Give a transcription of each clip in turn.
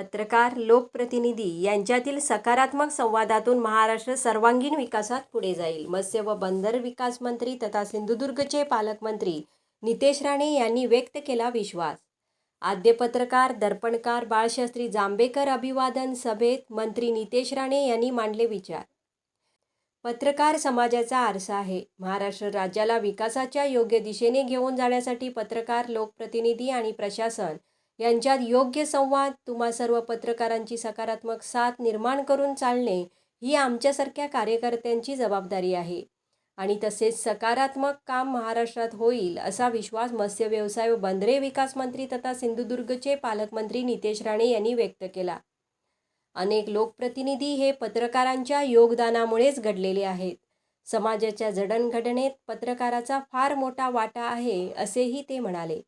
पत्रकार लोकप्रतिनिधी यांच्यातील सकारात्मक संवादातून महाराष्ट्र सर्वांगीण विकासात पुढे जाईल. मत्स्य व बंदर विकास मंत्री तथा सिंधुदुर्गचे पालकमंत्री नितेश राणे यांनी व्यक्त केला विश्वास. आद्य पत्रकार दर्पणकार बाळशास्त्री जांभेकर अभिवादन सभेत मंत्री नितेश राणे यांनी मांडले विचार. पत्रकार समाजाचा आरसा आहे. महाराष्ट्र राज्याला विकासाच्या योग्य दिशेने घेऊन जाण्यासाठी पत्रकार लोकप्रतिनिधी आणि प्रशासन यांच्यात योग्य संवाद तुम्हा सर्व पत्रकारांची सकारात्मक साथ निर्माण करून चालणे ही आमच्यासारख्या कार्यकर्त्यांची जबाबदारी आहे. आणि तसेच सकारात्मक काम महाराष्ट्रात होईल असा विश्वास मत्स्य व्यवसाय व बंदरे विकास मंत्री तथा सिंधुदुर्गचे पालकमंत्री नितेश राणे यांनी व्यक्त केला. अनेक लोकप्रतिनिधी हे पत्रकारांच्या योगदानामुळेच घडलेले आहेत. समाजाच्या जडणघडणेत पत्रकाराचा फार मोठा वाटा आहे असेही ते म्हणाले.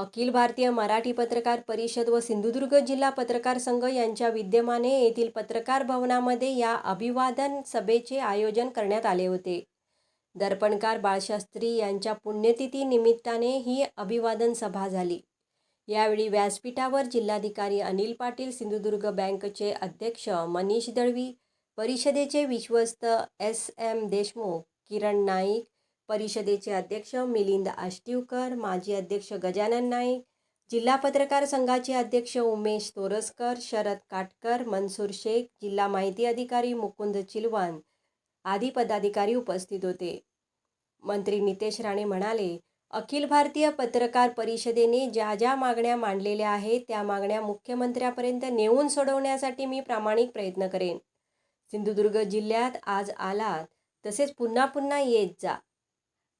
अखिल भारतीय मराठी पत्रकार परिषद व सिंधुदुर्ग जिल्हा पत्रकार संघ यांच्या विद्यमाने येथील पत्रकार भवनामध्ये या अभिवादन सभेचे आयोजन करण्यात आले होते. दर्पणकार बाळशास्त्री यांच्या पुण्यतिथी निमित्ताने ही अभिवादन सभा झाली. यावेळी व्यासपीठावर जिल्हाधिकारी अनिल पाटील सिंधुदुर्ग बँकचे अध्यक्ष मनीष दळवी परिषदेचे विश्वस्त एस एम देशमुख किरण नाईक परिषदेचे अध्यक्ष मिलिंद आष्टीवकर माजी अध्यक्ष गजानन नाईक जिल्हा पत्रकार संघाचे अध्यक्ष उमेश तोरसकर शरद काटकर मनसूर शेख जिल्हा माहिती अधिकारी मुकुंद चिलवान आदी पदाधिकारी उपस्थित होते. मंत्री नितेश राणे म्हणाले अखिल भारतीय पत्रकार परिषदेने ज्या ज्या मागण्या मांडलेल्या आहेत त्या मागण्या मुख्यमंत्र्यापर्यंत नेऊन सोडवण्यासाठी मी प्रामाणिक प्रयत्न करेन. सिंधुदुर्ग जिल्ह्यात आज आलात तसेच पुन्हा पुन्हा येत जा.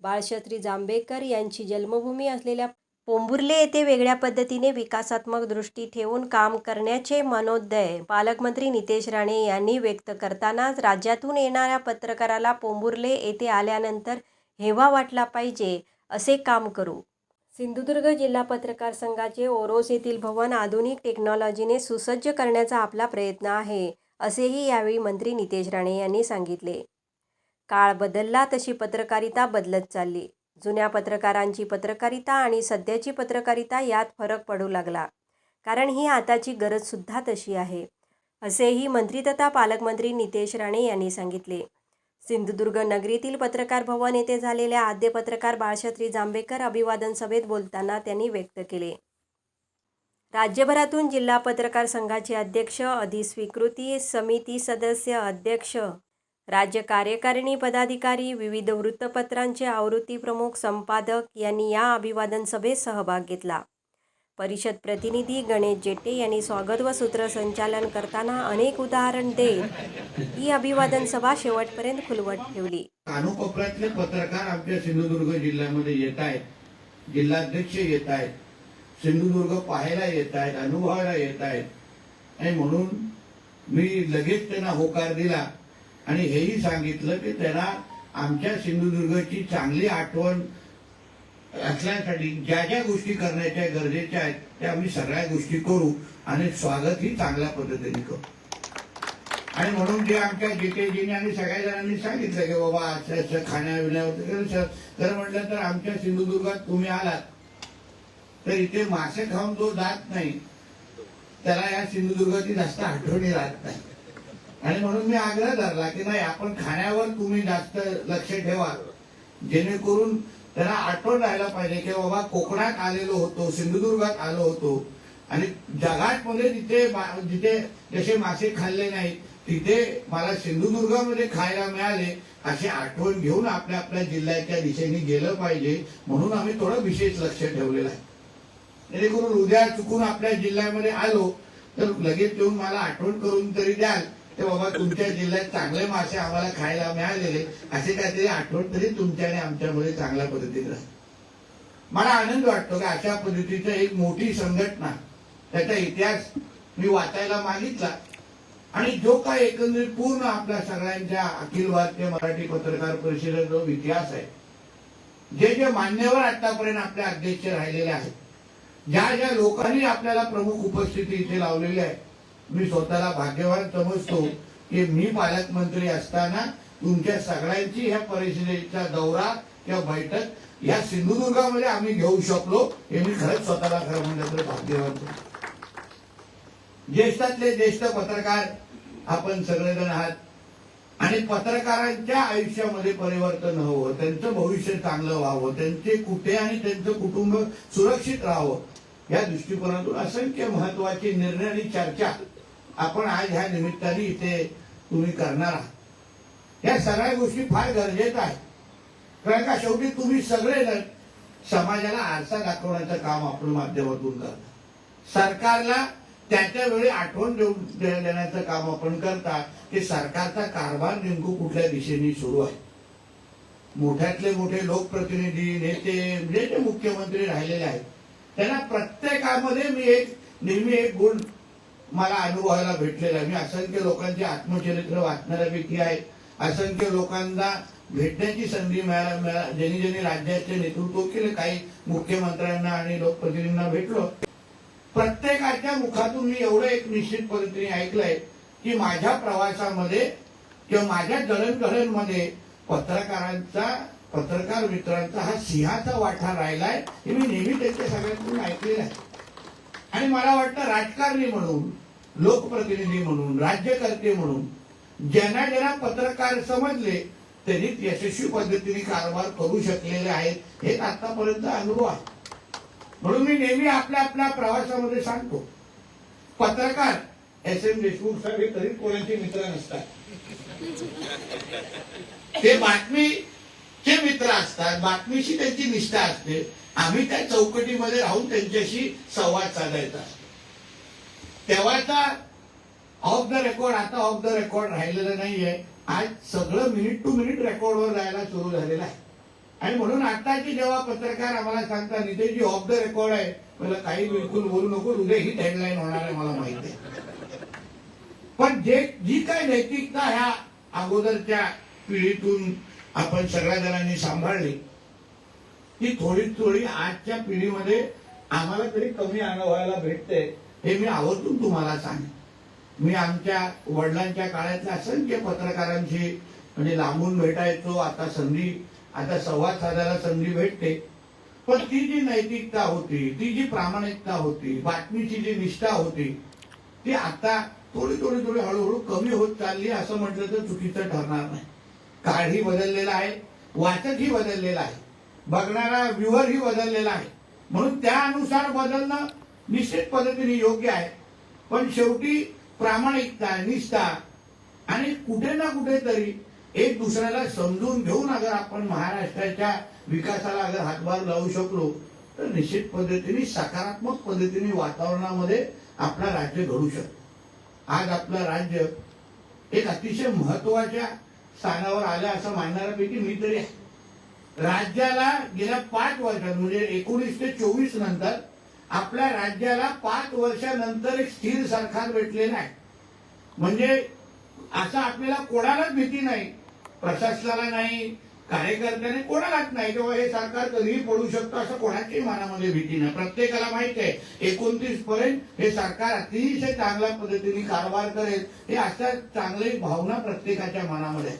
बाळशास्त्री जांभेकर यांची जन्मभूमी असलेल्या पोंभुर्ले येथे वेगळ्या पद्धतीने विकासात्मक दृष्टी ठेवून काम करण्याचे मनोदय पालकमंत्री नितेश राणे यांनी व्यक्त करतानाच राज्यातून येणाऱ्या पत्रकाराला पोंभुर्ले येथे आल्यानंतर हेवा वाटला पाहिजे असे काम करू. सिंधुदुर्ग जिल्हा पत्रकार संघाचे ओरोस येथील भवन आधुनिक टेक्नॉलॉजीने सुसज्ज करण्याचा आपला प्रयत्न आहे असेही यावेळी मंत्री नितेश राणे यांनी सांगितले. काळ बदलला तशी पत्रकारिता बदलत चालली. जुन्या पत्रकारांची पत्रकारिता आणि सध्याची पत्रकारिता यात फरक पडू लागला. कारण ही आताची गरजसुद्धा तशी आहे. असेही मंत्री तथा पालकमंत्री नितेश राणे यांनी सांगितले. सिंधुदुर्ग नगरीतील पत्रकार भवन येथे झालेल्या आद्य पत्रकार बाळशत्री जांभेकर अभिवादन सभेत बोलताना त्यांनी व्यक्त केले. राज्यभरातून जिल्हा पत्रकार संघाचे अध्यक्ष अधिस्वीकृती समिती सदस्य अध्यक्ष राज्य कार्यकारिणी पदाधिकारी विविध वृत्तपत्रांचे आवृत्ती प्रमुख संपादक यांनी या अभिवादन सभेत सहभाग घेतला. परिषद प्रतिनिधी गणेश जेटे यांनी स्वागत व सूत्रसंचालन करताना अनेक उदाहरण देत ही अभिवादन सभा शेवटपर्यंत खुलवट ठेवली. कानोकोपऱ्यातले पत्रकार आमच्या सिंधुदुर्ग जिल्ह्यामध्ये येत आहेत. जिल्हाध्यक्ष येत आहेत. सिंधुदुर्ग पाहायला येत आहेत अनुभवायला येत आहेत. आणि म्हणून मी लगेच त्यांना होकार दिला. आणि हेही सांगितलं की त्यांना आमच्या सिंधुदुर्गची चांगली आठवण असण्यासाठी ज्या ज्या गोष्टी करण्याच्या गरजेच्या आहेत त्या आम्ही सगळ्या गोष्टी करू आणि स्वागतही चांगल्या पद्धतीने करू. आणि म्हणून जे आमच्या जितेजीने आणि सगळ्या जणांनी सांगितलं की बाबा असं असं खाण्यापिण्यावर तर म्हटलं तर आमच्या सिंधुदुर्गात तुम्ही आलात तर इथे मासे खाऊन जो जात नाही. त्याला या सिंधुदुर्गाची जास्त आठवणी राहत नाही. आणि म्हणून मी आग्रह धरला की नाही आपण खाण्यावर तुम्ही जास्त लक्ष ठेवा. जेणेकरून त्यांना आठवण राहायला पाहिजे की बाबा कोकणात आलेलो होतो सिंधुदुर्गात आलो होतो. आणि जगात मध्ये जिथे जिथे जसे मासे खाल्ले नाहीत तिथे मला सिंधुदुर्गामध्ये खायला मिळाले अशी आठवण घेऊन आपल्या आपल्या जिल्ह्याच्या दिशेने गेलं पाहिजे. म्हणून आम्ही थोडं विशेष लक्ष ठेवलेलं आहे. जेणेकरून उद्या चुकून आपल्या जिल्ह्यामध्ये आलो तर लगेच येऊन मला आठवण करून तरी द्याल. ते बाबा तुमच्या जिल्ह्यात चांगले मासे आम्हाला खायला मिळालेले असे काहीतरी आठवण तरी तुमच्या आणि आमच्यामुळे चांगल्या पद्धतीने मला आनंद वाटतो की अशा पद्धतीचं एक मोठी संघटना त्याचा इतिहास मी वाचायला मागितला. आणि जो काय एकंदरीत पूर्ण आपल्या सगळ्यांच्या अखिल भारतीय मराठी पत्रकार परिषदेचा जो इतिहास आहे जे जे मान्यवर आतापर्यंत आपले अध्यक्ष राहिलेले आहेत ज्या ज्या लोकांनी आपल्याला प्रमुख उपस्थिती इथे लावलेली आहे मी स्वतःला भाग्यवान समजतो की मी पालकमंत्री असताना तुमच्या सगळ्यांची ह्या परिषदेचा दौरा किंवा बैठक या सिंधुदुर्गामध्ये आम्ही घेऊ शकलो हे मी खरंच स्वतःला खरं म्हणजे तर भाग्यवान ज्येष्ठातले ज्येष्ठ पत्रकार आपण सगळेजण आहात आणि पत्रकारांच्या आयुष्यामध्ये परिवर्तन हवं त्यांचं भविष्य चांगलं व्हावं त्यांचे कुठे आणि त्यांचं कुटुंब सुरक्षित राहावं या दृष्टिकोनातून असंख्य महत्त्वाचे निर्णय आणि चर्चा आपण आज ह्या निमित्ताने इथे तुम्ही करणार आहात. या सगळ्या गोष्टी फार गरजेच्या आहेत. कारण का शेवटी तुम्ही सगळे समाजाला आरसा दाखवण्याचं काम आपण माध्यमातून करता. सरकारला त्याच्या वेळी आठवण देऊन देण्याचं काम आपण करता की सरकारचा कारभार नेमकं कुठल्या दिशेने सुरू आहे. मोठ्यातले मोठे लोकप्रतिनिधी नेते म्हणजे जे मुख्यमंत्री राहिलेले आहेत त्यांना प्रत्येकामध्ये मी एक नेहमी एक गुण मला अनुभवायला भेटलेला आहे. मी असंख्य लोकांचे आत्मचरित्र वाचणाऱ्यापैकी आहे. असंख्य लोकांना भेटण्याची संधी मिळायला मिळा ज्यांनी ज्यांनी राज्याचे नेतृत्व केले काही मुख्यमंत्र्यांना आणि लोकप्रतिनिधींना भेटलो. प्रत्येकाच्या मुखातून मी एवढं एक निश्चित पद्धतीने ऐकलंय की माझ्या प्रवासामध्ये किंवा माझ्या जडणघडणमध्ये पत्रकारांचा पत्रकार मित्रांचा हा सिंहाचा वाटा राहिलाय हे मी नेहमी त्यांच्या सगळ्यांकडून ऐकलेलं आहे. आणि मला वाटतं राजकारणी म्हणून लोकप्रतिनिधी म्हणून राज्यकर्ते म्हणून ज्यांना ज्यांना पत्रकार समजले त्यांनी यशस्वी पद्धतीने कारभार करू शकलेले आहेत हे आतापर्यंत अनुभव आहे. म्हणून मी नेहमी आपल्या आपल्या प्रवासामध्ये सांगतो पत्रकार एस एम देशमुख साहेब हे कधी कोणाचे मित्र नसतात. ते बातमीचे मित्र असतात बातमीशी त्यांची निष्ठा असते आम्ही त्या चौकटीमध्ये राहून त्यांच्याशी संवाद साधायचा. तेव्हाचा ऑफ द रेकॉर्ड आता ऑफ द रेकॉर्ड राहिलेलं नाहीये. आज सगळं मिनिट टू मिनिट रेकॉर्डवर जायला सुरू झालेलं आहे. आणि म्हणून आताची जेव्हा पत्रकार आम्हाला सांगतात नितेशजी ऑफ द रेकॉर्ड आहे. मला काही बिलकुल बोलू नको उद्या ही हेडलाईन होणार आहे मला माहिती आहे. पण जे जी काय नैतिकता ह्या अगोदरच्या पिढीतून आपण सगळ्या जणांनी सांभाळली ती थोडी थोडी आजच्या पिढीमध्ये आम्हाला तरी कमी अनुभवायला भेटते हे मी आवर्जून तुम्हाला सांगेन. मी आमच्या वडिलांच्या काळातल्या असंख्य पत्रकारांशी म्हणजे लांबून भेटायचो आता संधी आता संवाद साधायला संधी भेटते. पण ती जी नैतिकता होती ती जी प्रामाणिकता होती बातमीची जी निष्ठा होती ती आता थोडी थोडी थोडी हळूहळू कमी होत चालली असं म्हटलं तर चुकीचं ठरणार नाही. काळही बदललेला आहे वाचकही बदललेला आहे. बघणारा व्ह्युअरही बदललेला आहे. म्हणून त्यानुसार बदलणं निश्चित पद्धतीने योग्य आहे. पण शेवटी प्रामाणिकता निष्ठा आणि कुठे ना कुठेतरी एक दुसऱ्याला समजून घेऊन अगर आपण महाराष्ट्राच्या विकासाला अगर हातभार लावू शकलो तर निश्चित पद्धतीने सकारात्मक पद्धतीने वातावरणामध्ये आपला राज्य घडू शकतो. आज आपलं राज्य एक अतिशय महत्त्वाच्या स्थानावर आलं असं मानणाऱ्यापैकी मी तरी आहे. राज्याला गेल्या पाच वर्षात म्हणजे एकोणीस ते चोवीस नंतर आपल्या राज्याला पाच वर्षानंतर एक स्थिर सरकार भेटलेलं आहे म्हणजे असं आपल्याला कोणालाच भीती नाही. प्रशासनाला नाही कार्यकर्त्याने कोणालाच नाही किंवा हे सरकार कधीही पडू शकतं असं कोणाच्याही मनामध्ये भीती नाही. प्रत्येकाला माहीत आहे एकोणतीस पर्यंत हे सरकार अतिशय चांगल्या पद्धतीने कारभार करेल हे अशा चांगली भावना प्रत्येकाच्या मनामध्ये आहे.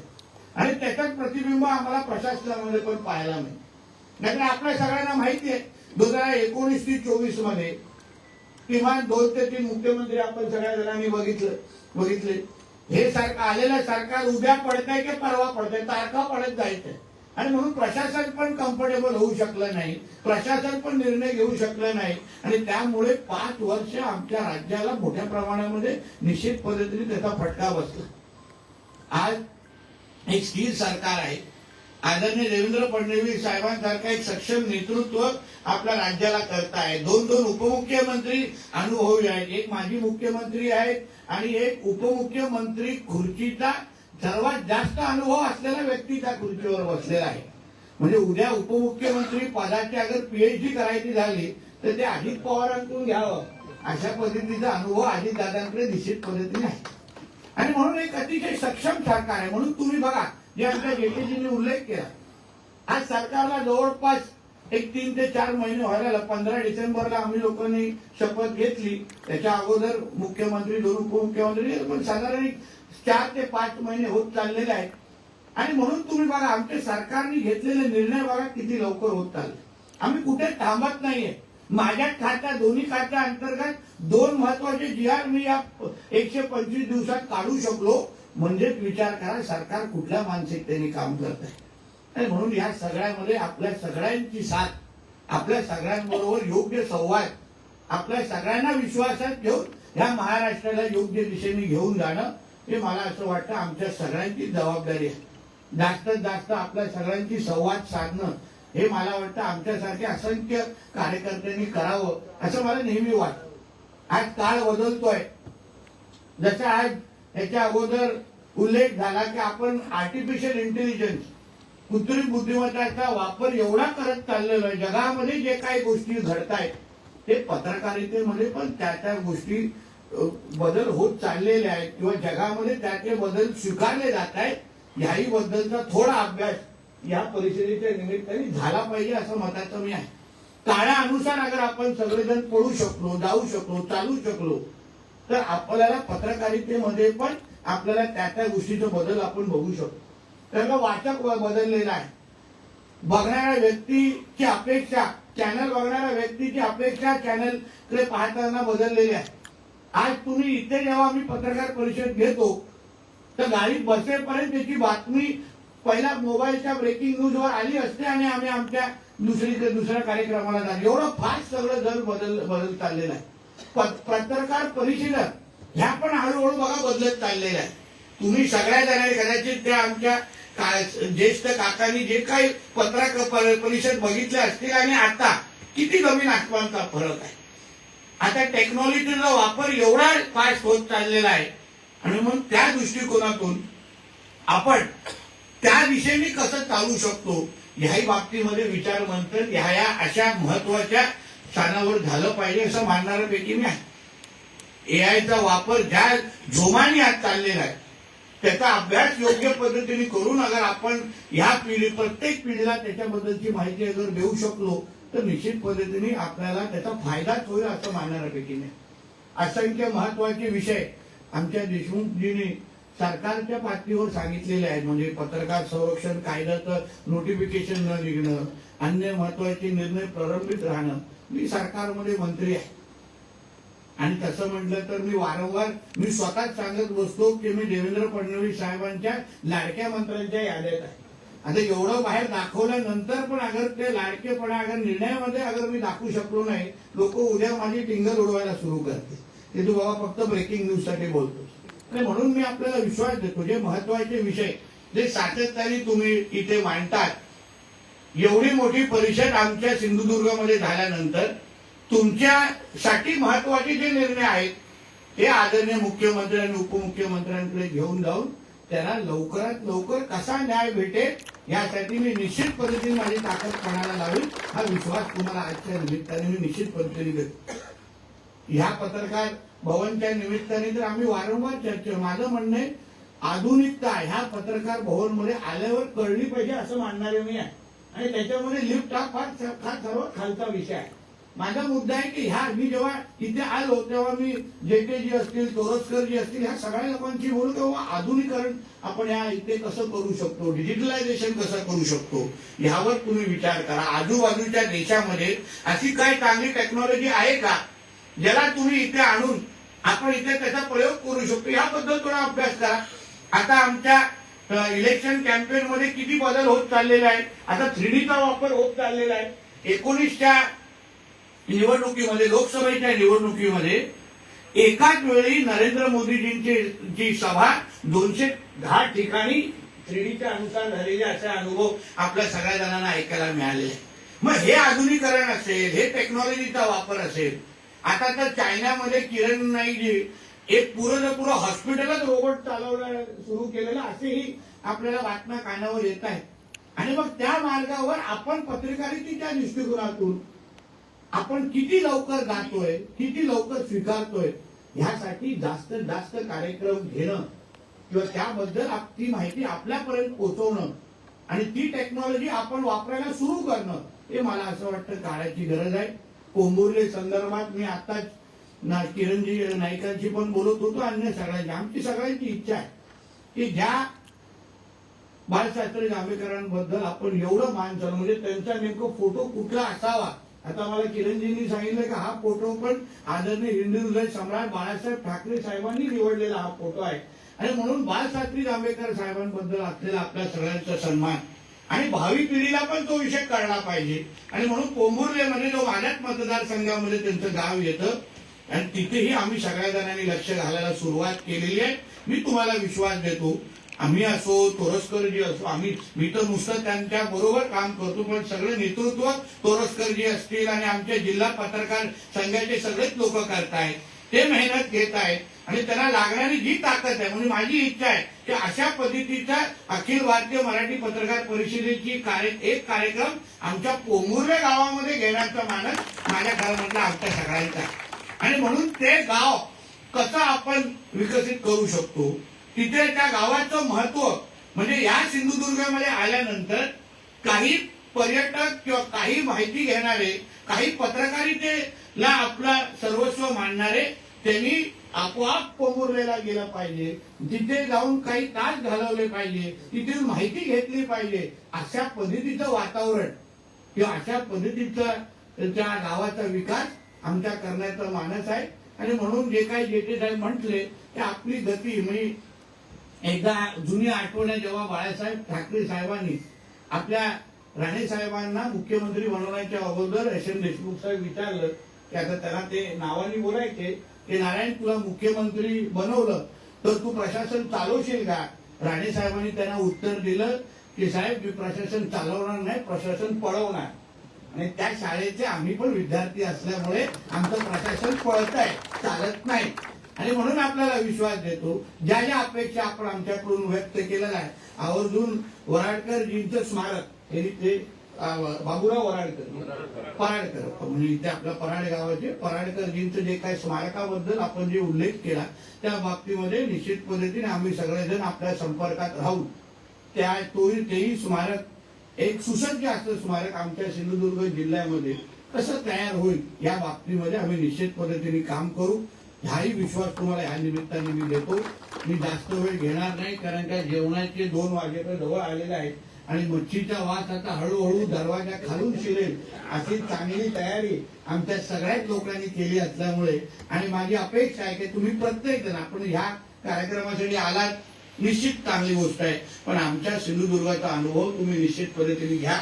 आणि त्याच्यात प्रतिबिंब आम्हाला प्रशासनामध्ये पण पाहायला मिळेल. नाहीतर आपल्या सगळ्यांना माहिती आहे दोन हजार एकोणीस ते चोवीसमध्ये किमान दोन ते तीन मुख्यमंत्री आपण सगळ्या जणांनी बघितलं बघितले. हे सरकार आलेलं सरकार उद्या पडतंय की परवा पडतंय? तारखा पडत जायचंय. आणि म्हणून प्रशासन पण कम्फर्टेबल होऊ शकलं नाही प्रशासन पण निर्णय घेऊ शकलं नाही. आणि त्यामुळे पाच वर्ष आमच्या राज्याला मोठ्या प्रमाणामध्ये निश्चित पद्धतीने त्याचा फटका बसला. आज एक स्थिर सरकार आहे. आदरणीय देवेंद्र फडणवीस साहेबांसारखं एक सक्षम नेतृत्व आपल्या राज्याला करताय. दोन दोन उपमुख्यमंत्री अनुभवी आहेत. एक माजी मुख्यमंत्री आहेत आणि एक उपमुख्यमंत्री खुर्चीचा सर्वात जास्त अनुभव असलेला व्यक्ती त्या खुर्चीवर बसलेला आहे. म्हणजे उद्या उपमुख्यमंत्री पदाची अगर पीएचडी करायची झाली तर ते अजित पवारांकडून घ्यावं. अशा पद्धतीचा अनुभव अजित दादांकडे निश्चित पद्धतीने आहे. आणि म्हणून एक अतिशय सक्षम सरकार आहे. म्हणून तुम्ही बघा जे आमच्या जेकेजीने उल्लेख केला. आज सरकारला जवळपास एक तीन ते चार महिने व्हायला पंधरा डिसेंबरला आम्ही लोकांनी शपथ घेतली. त्याच्या अगोदर मुख्यमंत्री दोन उपमुख्यमंत्री पण साधारण एक चार ते पाच महिने होत चाललेले आहेत. आणि म्हणून तुम्ही बघा आमच्या सरकारने घेतलेले निर्णय बघा किती लवकर होत चालले. आम्ही कुठे थांबत नाहीये. माझ्या खात्या दोन्ही खात्या अंतर्गत दोन महत्त्वाचे जी आर मी या एकशे पंचवीस दिवसात काढू शकलो. म्हणजेच विचार करा सरकार कुठल्या मानसिकतेने काम करत आहे म्हणून या सगळ्यामध्ये आपल्या सगळ्यांची साथ आपल्या सगळ्यांबरोबर योग्य संवाद आपल्या सगळ्यांना विश्वासात घेऊन ह्या महाराष्ट्राला योग्य दिशेने घेऊन जाणं हे मला असं वाटतं आमच्या सगळ्यांची जबाबदारी आहे. जास्तीत जास्त आपल्या सगळ्यांची संवाद साधणं हे मला वाटतं आमच्यासारखे असंख्य कार्यकर्त्यांनी करावं असं मला नेहमी वाटतं. आज काळ बदलतोय. जसं आज याच्या अगोदर उल्लेख झाला की आपण आर्टिफिशियल इंटेलिजन्स कृत्रिम बुद्धिमत्ताचा वापर एवढा करत चाललेला आहे जगामध्ये जे काही गोष्टी घडतायत ते पत्रकारितेमध्ये पण त्या त्या गोष्टी बदल होत चाललेले आहेत किंवा जगामध्ये त्याचे बदल स्वीकारले जात आहेत याही बद्दलचा थोडा अभ्यास या परिषदेच्या निमित्ताने झाला पाहिजे असं मताचं मी आहे. काळानुसार अगर आपण सगळेजण पडू शकलो जाऊ शकलो चालू शकलो तर आपल्याला पत्रकारितेमध्ये पण आपल्याला त्या त्या गोष्टीचा बदल आपण बघू शकतो. त्याचा वाचक बदललेला आहे. बघणाऱ्या व्यक्तीची अपेक्षा चॅनल बघणाऱ्या व्यक्तीची अपेक्षा चॅनलकडे पाहताना बदललेली आहे. आज तुम्ही इथे जेव्हा मी पत्रकार परिषद घेतो तर गाडी बसेपर्यंत त्याची बातमी पहिला मोबाईलच्या ब्रेकिंग न्यूजवर आली असते आणि आम्ही आमच्या दुसरी दुसऱ्या कार्यक्रमाला जातो एवढं फास्ट सगळं जर बदल बदल चाललेलं आहे. पत्रकार परिषदा ह्या पण हळूहळू बघा बदलत चाललेल्या आहे. तुम्ही सगळ्या जणांनी कदाचित त्या आमच्या ज्येष्ठ काकांनी जे काही पत्रकार परिषद बघितले असतील आणि आता किती जमीन आसमानचा फरक आहे. आता टेक्नॉलॉजीचा वापर एवढा फास्ट होत चाललेला आहे. आणि मग त्या दृष्टिकोनातून आपण त्या दिशेने कसं चालू शकतो? याही बाबतीमध्ये विचार मंथन ह्या या अशा महत्त्वाच्या स्थानावर झालं पाहिजे असं मानणाऱ्यापैकी मी आहे. एआयचा वापर ज्या जोमाने आज चाललेला आहे त्याचा अभ्यास योग्य पद्धतीने करून अगर आपण ह्या पिढी प्रत्येक पिढीला त्याच्याबद्दलची माहिती अगर देऊ शकलो तर निश्चित पद्धतीने आपल्याला त्याचा फायदाच होईल असं मानणाऱ्यापैकी नाही असंख्य महत्त्वाचे विषय आमच्या देशमुखजीने सरकारच्या पातळीवर सांगितलेले आहेत. म्हणजे पत्रकार संरक्षण कायद्याचं नोटिफिकेशन न निघणं अन्य महत्त्वाचे निर्णय प्रलंबित राहणं मी सरकारमध्ये मंत्री आहे. आणि तसं म्हटलं तर मी वारंवार मी स्वतःच सांगत बसतो की मी देवेंद्र फडणवीस साहेबांच्या लाडक्या मंत्र्यांच्या याद्यात आहे. आता एवढं बाहेर दाखवल्यानंतर पण अगर ते लाडकेपणा अगर निर्णयामध्ये अगर मी दाखवू शकलो नाही लोक उद्या माझी टिंगर उडवायला सुरू करते ते तू बाबा फक्त ब्रेकिंग न्यूजसाठी साठी आणि म्हणून मी आपल्याला विश्वास देतो जे महत्त्वाचे विषय जे सातत्याने तुम्ही इथे मांडतात एवढी मोठी परिषद आमच्या सिंधुदुर्गमध्ये झाल्यानंतर तुमच्यासाठी महत्त्वाचे जे निर्णय आहेत ते आदरणीय मुख्यमंत्री आणि उपमुख्यमंत्र्यांकडे घेऊन जाऊन त्यांना लवकरात लवकर कसा न्याय भेटेल यासाठी मी निश्चित पद्धतीने माझी ताकद पणाला लावेल हा विश्वास तुम्हाला आजच्या निमित्ताने मी निश्चित पद्धतीने देतो. ह्या पत्रकार भवनच्या निमित्ताने तर आम्ही वारंवार चर्चा माझं म्हणणं आहे आधुनिकता ह्या पत्रकार भवनमध्ये आल्यावर कळली पाहिजे असं मानणारे मी आहे. आणि त्याच्यामध्ये लिफ्ट हा फार हा सर्वात खालचा विषय आहे. माझा मुद्दा आहे की ह्या मी जेव्हा इथे आलो तेव्हा मी जे के जी असतील तोरसकर जी असतील ह्या सगळ्या लोकांची बोलू तेव्हा आधुनिकरण आपण या इथे कसं करू शकतो? डिजिटलायझेशन कसं करू शकतो? ह्यावर तुम्ही विचार करा. आजूबाजूच्या देशामध्ये अशी काय चांगली टेक्नॉलॉजी आहे का? ज्याला तुम्ही इथे आणून आपण इथे त्याचा प्रयोग करू शकतो. याबद्दल थोडा अभ्यास करा. आता आमच्या इलेक्शन कॅम्पेन मध्ये किती बदल होत चाललेले आहेत? आता थ्रीडीचा वापर होत चाललेला आहे. एकोणीसच्या निवडणुकीमध्ये लोकसभेच्या निवडणुकीमध्ये एकाच वेळी नरेंद्र मोदीजींची जी सभा दोनशे दहा ठिकाणी थ्रीडीच्या अनुसार झालेले असे अनुभव आपल्या सगळ्या जणांना ऐकायला मिळालेले मग हे आधुनिकरण असेल हे टेक्नॉलॉजीचा वापर असेल आता तर चायनामध्ये किरण नाईजी एक पुरं पुरं हॉस्पिटलच रोबोट चालवणं सुरू केलेलं असेही आपल्याला बातम्या कानावर येत आहेत. आणि मग त्या मार्गावर आपण पत्रकारितेच्या दृष्टिकोनातून आपण किती लवकर जातोय किती लवकर स्वीकारतोय ह्यासाठी जास्तीत जास्त कार्यक्रम घेणं किंवा त्याबद्दल ती माहिती आपल्यापर्यंत पोहोचवणं आणि ती टेक्नॉलॉजी आपण वापरायला सुरू करणं हे मला असं वाटतं काळाची गरज आहे. कोंभुर्ले संदर्भात मी आताच ना किरणजी नाईकांशी पण बोलत होतो अन्य सगळ्यांची आमची सगळ्यांची इच्छा आहे की ज्या बाळशास्त्री जांभेकरांबद्दल आपण एवढं मान झालं म्हणजे त्यांचा नेमकं फोटो कुठला असावा? आता मला किरणजींनी सांगितलं की हा फोटो पण आदरणीय हिंदू हृदय सम्राट बाळासाहेब ठाकरे साहेबांनी निवडलेला हा फोटो आहे. आणि म्हणून बाळशास्त्री जांभेकर साहेबांबद्दल असलेला आपल्या सगळ्यांचा सन्मान. आणि भावी पिढीला पण तो विषय कळला पाहिजे. आणि म्हणून कोंभुर्लेमध्ये जो माझ्याच मतदारसंघामध्ये त्यांचं गाव येतं आणि तिथेही आम्ही सगळ्या जणांनी लक्ष घालायला सुरुवात केलेली आहे. मी तुम्हाला विश्वास देतो आम्ही असो तोरसकरजी असो आम्ही मी तर नुसतं त्यांच्या बरोबर काम करतो पण सगळं नेतृत्व तोरसकरजी असतील आणि आमच्या जिल्हा पत्रकार संघाचे सगळेच लोक करतायत. ते मेहनत घेत आहेत आणि त्याला लागणारी जी ताकद आहे म्हणजे माझी इच्छा आहे की अशा पद्धतीच्या अखिल भारतीय मराठी पत्रकार परिषदेची कार्य एक कार्यक्रम आमच्या पोंभुर्ले गावामध्ये घेण्याचा मानस माझ्या घरामधला आमच्या सगळ्यांचा आणि म्हणून ते गाव कसं आपण विकसित करू शकतो तिथे त्या गावाचं महत्त्व म्हणजे या सिंधुदुर्गामध्ये आल्यानंतर काही पर्यटक किंवा काही माहिती घेणारे काही पत्रकारितेला आपला सर्वस्व मानणारे त्यांनी आपोआप पोमुरलेला गेला पाहिजे. तिथे जाऊन काही तास घालवले पाहिजे. तिथे माहिती घेतली पाहिजे. अशा पद्धतीचं वातावरण. किंवा अशा पद्धतीचा त्या गावाचा विकास आमच्या करण्याचा मानस आहे. आणि म्हणून जे काही जेठे साहेब म्हटले ते आपली गती. म्हणजे एकदा जुनी आठवण जेव्हा बाळासाहेब ठाकरे साहेबांनी आपल्या राणे साहेबांना मुख्यमंत्री बनवण्याच्या अगोदर एस एम देशमुख साहेब विचारलं की आता त्यांना ते नावाने बोलायचे. की नारायण तुला मुख्यमंत्री बनवलं तर तू प्रशासन चालवशील का? राणे साहेबांनी त्यांना उत्तर दिलं की साहेब मी प्रशासन चालवणार नाही प्रशासन पळवणार. आणि त्या शाळेचे आम्ही पण विद्यार्थी असल्यामुळे आमचं प्रशासन पळत आहे चालत नाही. आणि म्हणून आपल्याला विश्वास देतो ज्या ज्या अपेक्षा आपण आमच्याकडून व्यक्त केलेल्या आहे आवर्जून वराडकरजींचं स्मारक हे ते बाबूराव वराडकर. पराडकर. म्हणजे इथे आपल्या पराड गावाचे पराडकरजींचं जे काही स्मारकाबद्दल आपण जे उल्लेख केला त्या बाबतीमध्ये निश्चित पद्धतीने आम्ही सगळेजण आपल्या संपर्कात राहू त्या तोही तेही स्मारक एक सुसज्ज असं स्मारक आमच्या सिंधुदुर्ग जिल्ह्यामध्ये कसं तयार होईल या बाबतीमध्ये आम्ही निश्चित पद्धतीने काम करू. हाही विश्वास तुम्हाला या निमित्ताने मी देतो. मी जास्त वेळ घेणार नाही कारण त्या जेवणाचे दोन वाजेकडे जवळ आलेले आहेत. आणि मच्छीचा वास आता हळूहळू दरवाजा खालून शिरेल अशी चांगली तयारी आमच्या सगळ्याच लोकांनी केली असल्यामुळे. आणि माझी अपेक्षा आहे की तुम्ही प्रत्येक जण आपण ह्या कार्यक्रमासाठी आलात निश्चित चांगली गोष्ट आहे. पण आमच्या सिंधुदुर्गाचा अनुभव तुम्ही निश्चित पद्धतीने घ्या.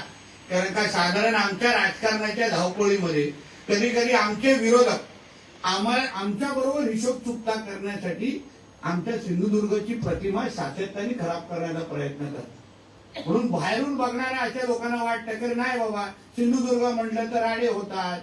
कारण का साधारण आमच्या राजकारणाच्या धावपळीमध्ये कधी कधी आमचे विरोधक आम्हाला आमच्या बरोबर हिशोब चुकता करण्यासाठी आमच्या सिंधुदुर्गची प्रतिमा सातत्याने खराब करण्याचा प्रयत्न करतात. म्हणून बाहेरून बघणाऱ्या अशा लोकांना वाटतं की नाही बाबा सिंधुदुर्ग म्हटलं तर राडे होतात.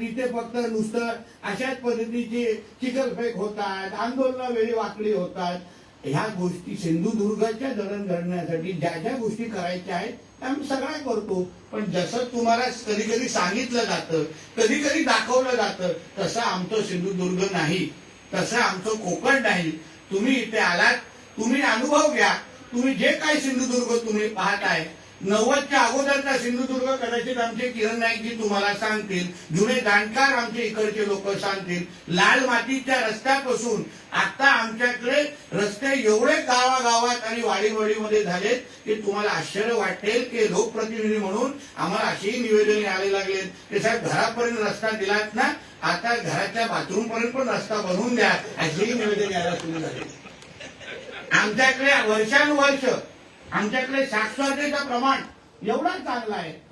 इथे फक्त नुसतं अशाच पद्धतीची चिखलफेक होतात आंदोलन वेळी वाकडी होतात. ह्या गोष्टी सिंधुदुर्गाच्या दळण घडण्यासाठी ज्या ज्या गोष्टी करायच्या आहेत त्या आम्ही सगळ्या करतो. पण जसं तुम्हाला कधी कधी सांगितलं जातं कधी कधी दाखवलं जातं तसं आमचं सिंधुदुर्ग नाही. तसं आमचं कोकण नाही. तुम्ही इथे आलात तुम्ही अनुभव घ्या. तुम्ही जे काही सिंधुदुर्ग तुम्ही पाहताय नव्वदच्या अगोदरचा सिंधुदुर्ग कदाचित आमचे किरण नाईकजी तुम्हाला सांगतील जुने जाणकार आमचे इकडचे लोक सांगतील. लाल मातीच्या रस्त्यापासून आता आमच्याकडे रस्ते एवढे गावागावात आणि वाडीवाडीमध्ये झालेत की तुम्हाला आश्चर्य वाटेल की लोकप्रतिनिधी म्हणून आम्हाला अशीही निवेदने आले लागलेत. की साहेब घरापर्यंत रस्ता दिलात ना आता घराच्या बाथरूमपर्यंत पण रस्ता बनवून द्या. अशीही निवेदन यायला सुरू झाले आमच्याकडे वर्षानुवर्ष आमच्याकडे साक्षरतेचं प्रमाण एवढा चांगला आहे.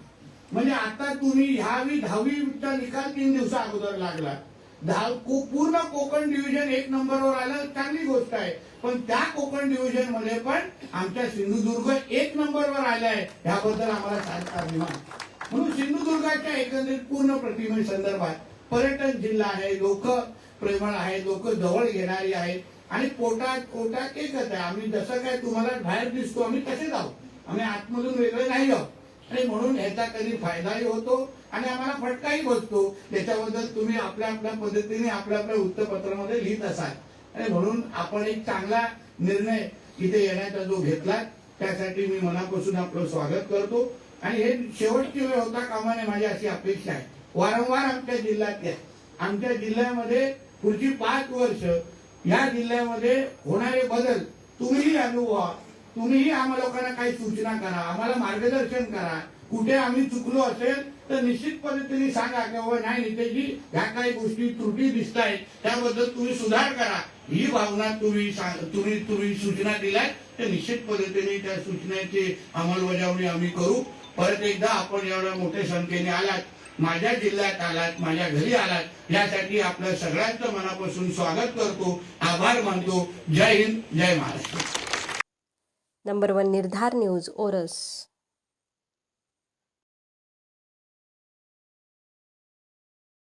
म्हणजे आता तुम्ही ह्यावी दहावीचा निकाल तीन दिवसा अगोदर लागला. दहा को- पूर्ण कोकण डिव्हिजन एक नंबरवर आलं चांगली गोष्ट आहे. पण त्या कोकण डिव्हिजनमध्ये पण आमच्या सिंधुदुर्ग एक नंबरवर आलाय. ह्याबद्दल आम्हाला साथ अभिमान. म्हणून सिंधुदुर्गाच्या एकंदरीत पूर्ण प्रतिमे संदर्भात पर्यटन जिल्हा आहे लोक प्रेमळ आहेत लोक जवळ घेणारी आहेत. आणि पोटात पोटात एकच आहे आम्ही जसं काय तुम्हाला बाहेर दिसतो आम्ही तसेच आहोत आम्ही आतमधून वेगळे नाही आहोत आणि म्हणून ह्याचा कधी फायदाही होतो आणि आम्हाला फटकाही बसतो. त्याच्याबद्दल तुम्ही आपल्या आपल्या पद्धतीने आपल्या आपल्या वृत्तपत्रामध्ये लिहित असाल. आणि म्हणून आपण एक चांगला निर्णय इथे येण्याचा जो घेतला त्यासाठी मी मनापासून आपलं स्वागत करतो. आणि हे शेवटची वेळ होता कामाने माझी अशी अपेक्षा आहे. वारंवार आमच्या जिल्ह्यात आमच्या जिल्ह्यामध्ये पुढची पाच वर्ष या जिल्ह्यामध्ये होणारे बदल तुम्हीही अनुभवा. तुम्हीही आम्हा लोकांना काही सूचना करा. आम्हाला मार्गदर्शन करा. कुठे आम्ही चुकलो असेल तर निश्चित पद्धतीने सांगा की बाबा नाही नितेशजी ह्या काही गोष्टी त्रुटी दिसत आहेत त्याबद्दल तुम्ही सुधार करा. ही भावना तुम्ही सांग- तुम्ही तुम्ही सूचना दिल्या तर निश्चित पद्धतीने त्या सूचनेची अंमलबजावणी आम्ही करू. परत एकदा आपण एवढ्या मोठ्या संख्येने आलात माझ्या जिल्ह्यात आलात माझ्या घरी आलात यासाठी आपलं सगळ्यांचं मनापासून स्वागत करतो आभार मानतो. जय हिंद जय महाराष्ट्र. नंबर वन निर्धार न्यूज ओरस